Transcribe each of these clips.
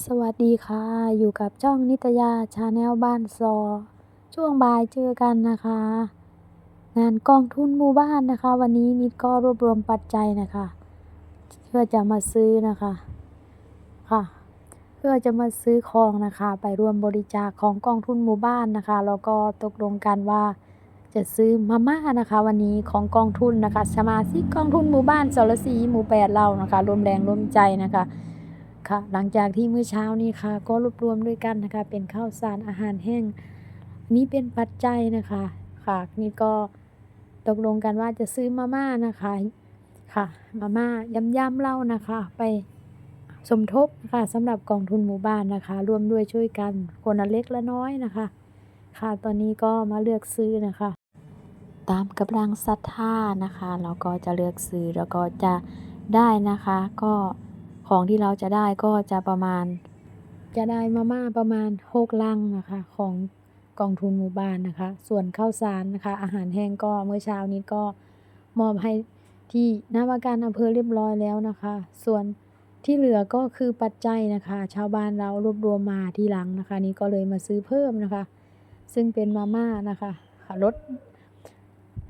สวัสดีค่ะ อยู่กับช่องนิตยาชาแนลบ้านซอ ช่วงบ่ายเจอกันนะคะ งานกองทุนหมู่บ้านนะคะ วันนี้นิดก็รวบรวมปัจจัยนะคะ เพื่อจะมาซื้อนะคะค่ะ เพื่อจะมาซื้อของนะคะ ไปรวมบริจาคของกองทุนหมู่บ้านนะคะแล้วก็ตกลงกันว่าจะซื้อมาม่านะคะ วันนี้ของกองทุนนะคะ สมาชิกกองทุนหมู่บ้านสรศรีหมู่แปดเรานะคะ รวมแรงรวมใจนะคะ ค่ะ หลังจากที่มื้อเช้านี้ค่ะ ก็รวบรวมด้วยกันนะคะ เป็นข้าวสารอาหารแห้งนี้เป็นปัจจัยนะคะ ค่ะ นี่ก็ตกลงกันว่าจะซื้อมาม่านะคะ ค่ะ มาม่ายำยำๆเล่านะคะ ไปสมทบนะคะสำหรับกองทุนหมู่บ้านนะคะ ร่วมด้วยช่วยกันคนละเล็กละน้อยนะคะ ค่ะ ตอนนี้ก็มาเลือกซื้อนะคะ ตามกำลังศรัทธานะคะ เราก็จะเลือกซื้อแล้วก็จะได้นะคะ ก็ ของที่เราจะได้ก็จะประมาณ จะได้มาม่าประมาณ6ลังนะคะ ของกองทุนหมู่บ้านนะคะ ส่วนข้าวสารนะคะ อาหารแห้งก็เมื่อเช้านี้ก็มอบให้ที่นาวาการอำเภอเรียบร้อยแล้วนะคะ ส่วนที่เหลือก็คือปัจจัยนะคะ ชาวบ้านเรารวบรวมมาทีหลังนะคะ นี่ก็เลยมาซื้อเพิ่มนะคะ ซึ่งเป็นมาม่านะคะค่ะรส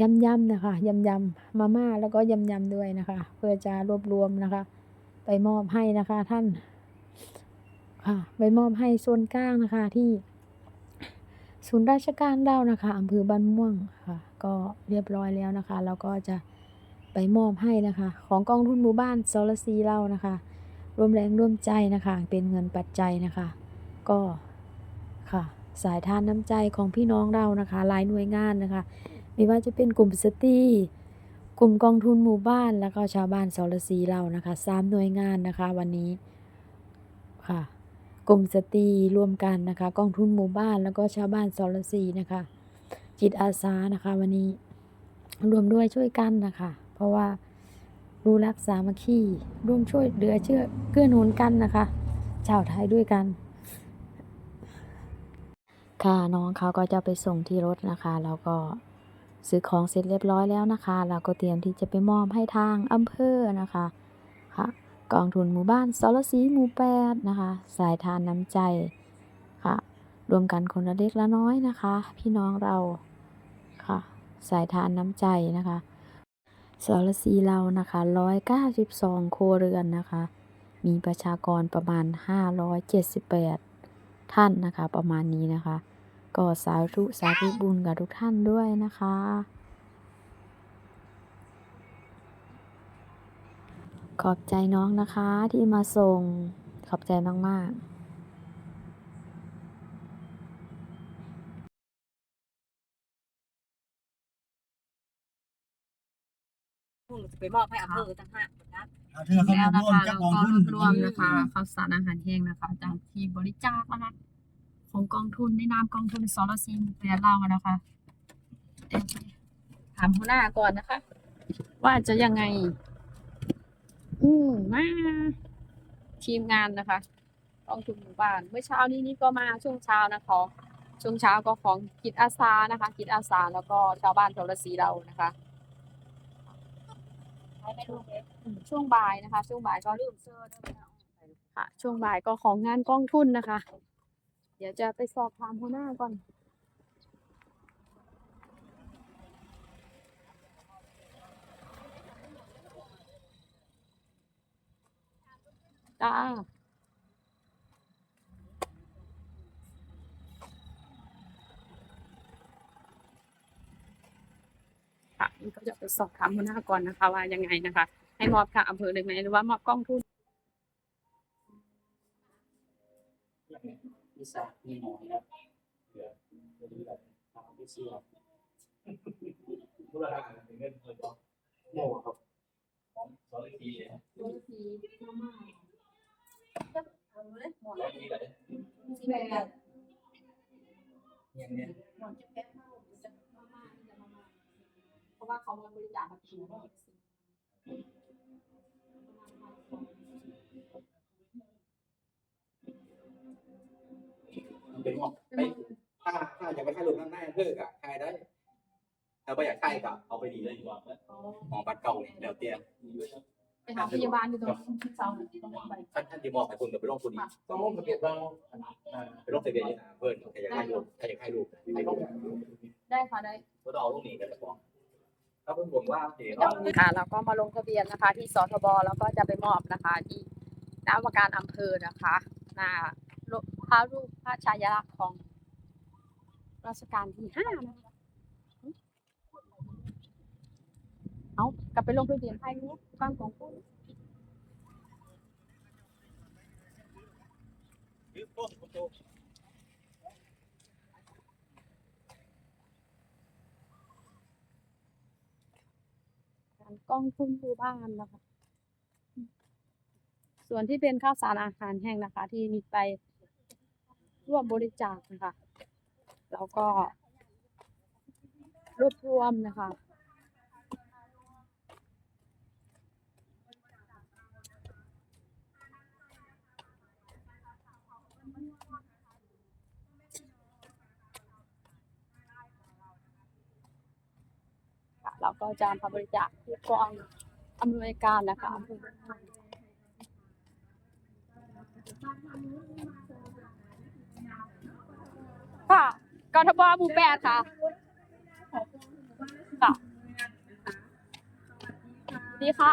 ยำยำๆนะคะยำยำๆมาม่าแล้วก็ยำยำๆด้วยนะคะ เพื่อจะรวบรวมนะคะ ไปมอบให้นะคะท่านค่ะไปมอบให้ส่วนกลางนะคะที่ศูนย์ราชการเรานะคะอำเภอบ้านม่วงค่ะ ก็เรียบร้อยแล้วนะคะแล้วก็จะไปมอบให้นะคะ ของกองทุนหมู่บ้านสรซีเรานะคะร่วมแรงร่วมใจนะคะ เป็นเงินปัจจัยนะคะ ก็ค่ะ สายทานน้ำใจของพี่น้องเรานะคะหลายหน่วยงานนะคะ ไม่ว่าจะเป็นกลุ่มสตรี กลุ่มกองทุนหมู่บ้านแล้วก็ชาวบ้านสรซีเรานะคะสามหน่วยงานนะคะ วันนี้ค่ะ กลุ่มสตรีร่วมกันนะคะ กองทุนหมู่บ้านแล้วก็ชาวบ้านสรศรีนะคะ จิตอาสานะคะ วันนี้รวมด้วยช่วยกันนะคะ เพราะว่ารู้รักสามัคคีร่วมช่วยเหลือเชื่อเกื้อหนุนกันนะคะ ชาวไทยด้วยกัน ค่ะน้องเขาก็จะไปส่งที่รถนะคะ แล้วก็ ซื้อของเสร็จเรียบร้อยแล้วนะคะ เราก็เตรียมที่จะไปมอบให้ทางอำเภอนะคะค่ะกองทุนหมู่บ้านสรศรีหมู่แปดนะคะ สายทานน้ำใจค่ะรวมกันคนละเล็กละน้อยนะคะ พี่น้องเราค่ะ สายทานน้ำใจนะคะสรศรีเรานะคะ192ครัวเรือนนะคะ มีประชากรประมาณ 578 ท่านนะคะ ประมาณนี้นะคะ ก็สาธุสาธุบุญกับทุกท่านด้วยนะคะ ขอบใจน้องนะคะที่มาส่ง ขอบใจมาก ๆพวกหนูจะไปมอบให้อำเภอต่างหากนะเอาเธอเข้าแล้วมานะร่วมคะจัแล้บวกองก็ทุนรวมนะคะข้าวสารอาหารแห้งนะคะจากที่บริจาคนะคะ ของกองทุนในนามกองทุนสรซีแปรเรานะคะ ถามหัวหน้าก่อนนะคะ ว่าจะยังไง อืมมาทีมงานนะคะกองทุนหมู่บ้าน เมื่อเช้านี้นี่ก็มาช่วงเช้านะคะช่วงเช้าก็ของจิตอาสานะคะจิตอาสาแล้วก็ชาวบ้านสรซีเรานะคะช่วงบ่ายนะคะ ช่วงบ่ายก็ลืมเสื้อด้วยนะค่ะช่วงบ่ายก็ของงานกองทุนนะคะ เดี๋ยวจะไปสอบถามหัวหน้าก่อนจ้าค่ะนี่ก็จะไปสอบถามหัวหน้าก่อนนะคะ ว่ายังไงนะคะ ให้มอบทางอำเภอเลยไหมหรือว่ามอบกองทุน สากมีหมอยครับเหลือเหลือแบบทำที่เสื้อผู้ราชการเป็นเงินเลยก็โม่ครับสองทีครับสองทีเลยอย่างเนี้ยเพราะว่าเขามาบริจาคมาถึงแล้ว เป็นหมอกไปถ้าถ้าอยากไปถ่ายรูปข้างหน้าเพื่อกับถ่ายได้ถ้าไม่อยากถ่ายกับเอาไปดีเลยดีกว่าหมอบัตรเก่าเนี่ยเดี๋ยวเตรียมไปหาพยาบาลอยู่ตรงเสาตรงไปท่านท่านที่มอบให้คุณกับไปลงทุนอีกต้องลงทะเบียนบ้างไปลงทะเบียนเพิ่อนใครอยากให้ลูกใครอยากให้ลูกได้ค่ะได้ก็ต้องเอาลูกหนีกันจะบอกถ้าเพิ่งผมว่าเดี๋ยวค่ะเราก็มาลงทะเบียนนะคะ ที่สทบแล้วก็จะไปมอบนะคะ ที่น้าว่าการอำเภอนะคะหน้า พระรูปพระชายลักษณ์ของรัชกาลที่ห้านะคะเอากลับไปลงทะเบียนให้ลูกฟังของคุณการกองทุนหมู่บ้านนะคะ ส่วนที่เป็นข้าวสารอาหารแห้งนะคะ ที่มีไป ร่วมบริจาคนะคะแล้วก็รวบรวมนะคะเราก็จะมาบริจาคที่กองอำนวยการนะคะ ค่ะกทบหมู่แปดค่ะ ค่ะสวัสดีค่ะ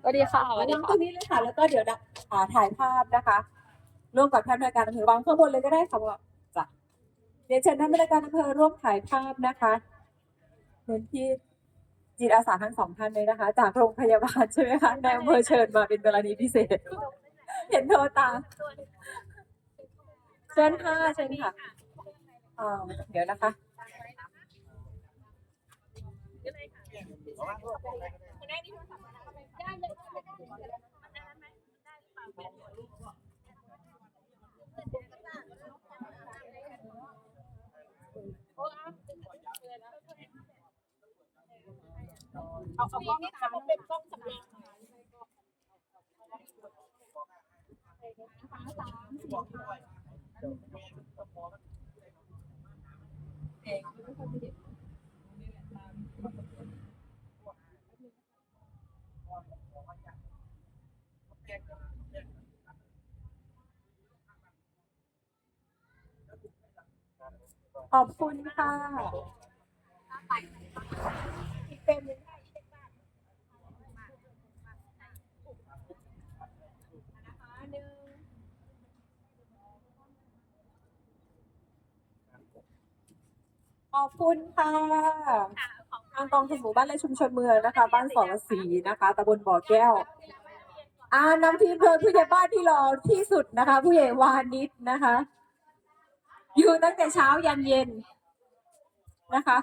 สวัสดีค่ะสวัสดีนั่งตค่ะรงนี้เลยค่ะ แล้วก็เดี๋ยวนะอ่าถ่ายภาพนะคะ ร่วมกับท่านผู้ในวยการอำเภอวางข้างบนเลยก็ได้ค่ะว่าจ้ะเรียนเชิญท่านผู้ในวยการอำเภอร่วมถ่ายภาพนะคะเน้นที่จิตอาสาทั้งสองท่านเลยนะคะ จากโรงพยาบาลใช่ไหมคะในอำเภอเชิญมาเป็นกรณีพิเศษ เห็นโทรตามเชิญค่ะเชิญค่ะ อ่าเดี๋ยวนะคะเอาเอากล้องนี้ค่ะเป็นกล้องสำรอง ขอบคุณค่ะ อบคุณค่ะทางกองทุนหมู่บ้านและชุมชนเมืองนะคะ บ้านสองสีนะคะตำบลบ่อแก้วอ่านำทีมโดยผู้ใหญ่บ้านที่รอที่สุดนะคะ ผู้ใหญ่วานิชนะคะ อยู่ตั้งแต่เช้ายันเย็นนะคะ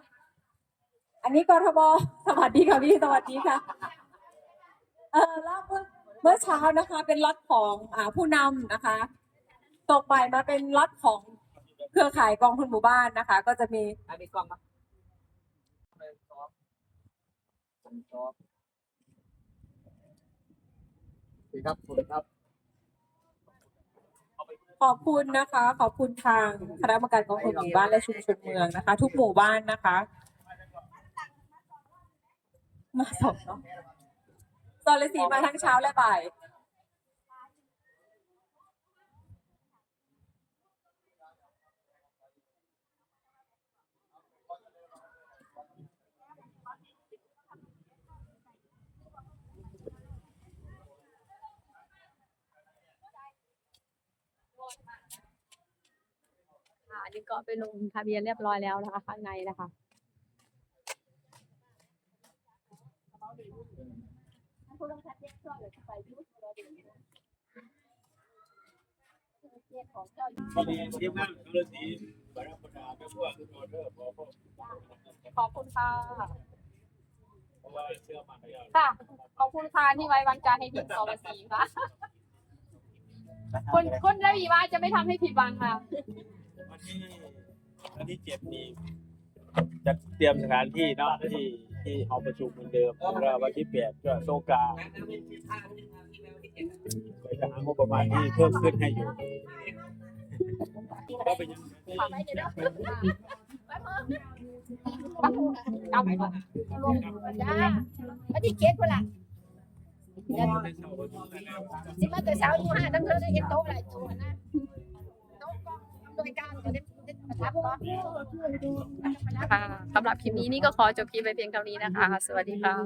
อันนี้กรทบสวัสดีค่ะพี่สวัสดีค่ะเออแล้วเมื่อเมื่อเช้านะคะ เป็นล็อตของอ่าผู้นำนะคะ ตกบ่ายมาเป็นล็อตของ เครือข่ายกองทุนหมู่บ้านนะคะ ก็จะมีอันนี้กล้องมาสวัสดีครับสวัสดีครับ ขอบคุณนะคะ ขอบคุณทางคณะกรรมการกองทุนหมู่บ้านและชุมชนเมืองนะคะ ทุกหมู่บ้านนะคะ มาสองเนาะตอนเลสีมาทั้งเช้าและบ่าย ค่ะอันนี้ก็ไปลงทะเบียนเรียบร้อยแล้วนะคะข้างในนะคะตอนนี้ทีมงานเขาเลยสีบาราพนาไม่พวกออเดอร์พอพวกขอบคุณค่ะเพราะว่าเชื่อมันไม่ยอมค่ะ ขอบคุณค่ะที่ไว้วางใจให้ทีมสรสีค่ะคนคนระบีว่าจะไม่ทำให้ผิดหวังค่ะ วันที่วันที่เจ็ดนี้จะเตรียมสถานที่เนาะที่ที่หอประชุมเหมือนเดิมแล้ววันที่แปดก็โซกาไปหางบประมาณที่เพิ่มขึ้นให้อยู่ก็เป็นยังขอไม่เดี๋ยวนะจำไว้ก่อนจ้าวันที่เจ็ดคนละสิมาแต่เช้าอยู่ห้าตั้งเธอได้เห็นโต๊ะอะไรชวนะ ค่ะสำหรับคลิปนี้นี่ก็ขอจบคลิปไปเพียงเท่านี้นะคะ สวัสดีค่ะ